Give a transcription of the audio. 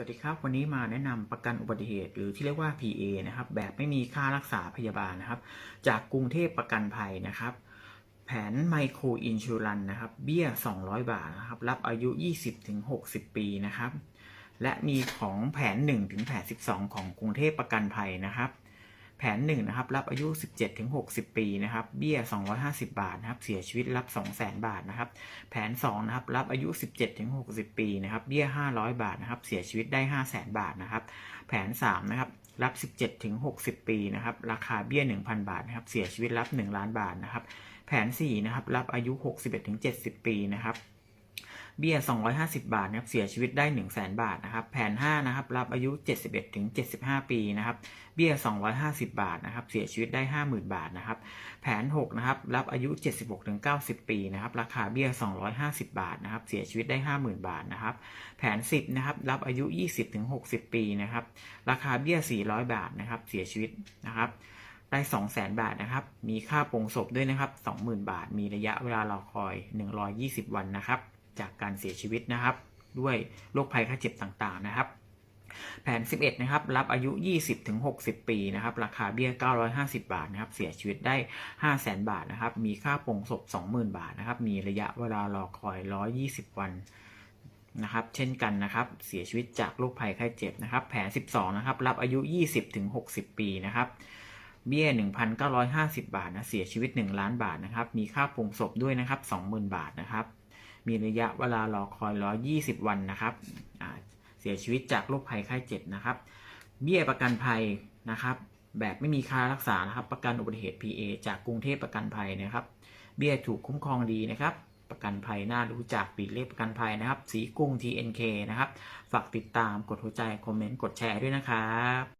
สวัสดีครับ วันนี้มาแนะนำประกันอุบัติเหตุหรือที่เรียกว่า PA นะครับ แบบไม่มีค่ารักษาพยาบาลนะครับ จากกรุงเทพประกันภัยนะครับ แผนไมโครอินชูรันนะครับ เบี้ย 200 บาทนะครับ รับอายุ 20-60 ปีนะครับ และมีของแผน 1 ถึงแผน 12 ของกรุงเทพประกันภัยนะครับ แผน1นะครับรับอายุ 17-60 ปีนะครับเบี้ย 250 บาทนะครับเสียชีวิตรับ 200,000 บาทนะครับแผน2นะครับรับอายุ 17-60 ปีนะครับเบี้ย 500 บาทนะครับเสียชีวิตได้ 500,000 บาทนะครับแผน3นะครับรับ 17-60 ปีนะครับราคาเบี้ย 1,000 บาทนะครับเสียชีวิตรับ 1 ล้านบาทนะครับแผน4นะครับรับอายุ 61-70 ปีนะครับ เบี้ย 250 บาทนะครับเสียชีวิตได้ 1 0 0 0 0แบาทนะครับแผน 5 นะครับ รับอายุ 71ถึง75 ปีนะครับเบี้ย 250 บาทนะครับเสียชีวิตได้ 50,000 บาทนะครับแผน 6 นะครับ รับอายุ 76ถึง90 ปีนะครับราคาเบี้ย 250 บาทนะครับเสียชีวิตได้ 50,000 บาทนะครับแผน 10 นะครับ รับอายุ 20ถึง60 ปีนะครับราคาเบี้ย 400 บาทนะครับเสียชีวิตนะครับได้200,000บาทนะครับ มีค่าปรงศพด้วยนะครับ 20,000 บาท มีระยะเวลารอคอย 120 วันนะครับ จากการเสียชีวิตนะครับ ด้วยโรคภัยไข้เจ็บต่างๆนะครับ แผน 11 นะครับ รับอายุ 20-60 ปีนะครับ ราคาเบี้ย 950 บาทนะครับ เสียชีวิตได้ 500,000 บาทนะครับ มีค่าปรงศพ 20,000 บาทนะครับ มีระยะเวลารอคอย 120 วันนะครับเช่นกันนะครับเสียชีวิตจากโรคภัยไข้เจ็บนะครับ แผน 12 นะครับ รับอายุ 20-60 ปีนะครับ เบี้ย 1,950 บาทนะเสียชีวิต 1 ล้านบาทนะครับ มีค่าปรงศพด้วยนะครับ 20,000 บาทนะครับ มีระยะเวลารอคอย120วันนะครับเสียชีวิตจากโรคภัยไข้เจ็บนะครับ เบี้ยประกันภัยนะครับ แบบไม่มีค่ารักษานะครับ ประกันอุบัติเหตุ PA จากกรุงเทพประกันภัยนะครับ เบี้ยถูกคุ้มครองดีนะครับ ประกันภัยน่ารู้จักปีเลขประกันภัยนะครับ สีกรุง TNK นะครับ ฝากติดตามกดหัวใจคอมเมนต์กดแชร์ด้วยนะครับ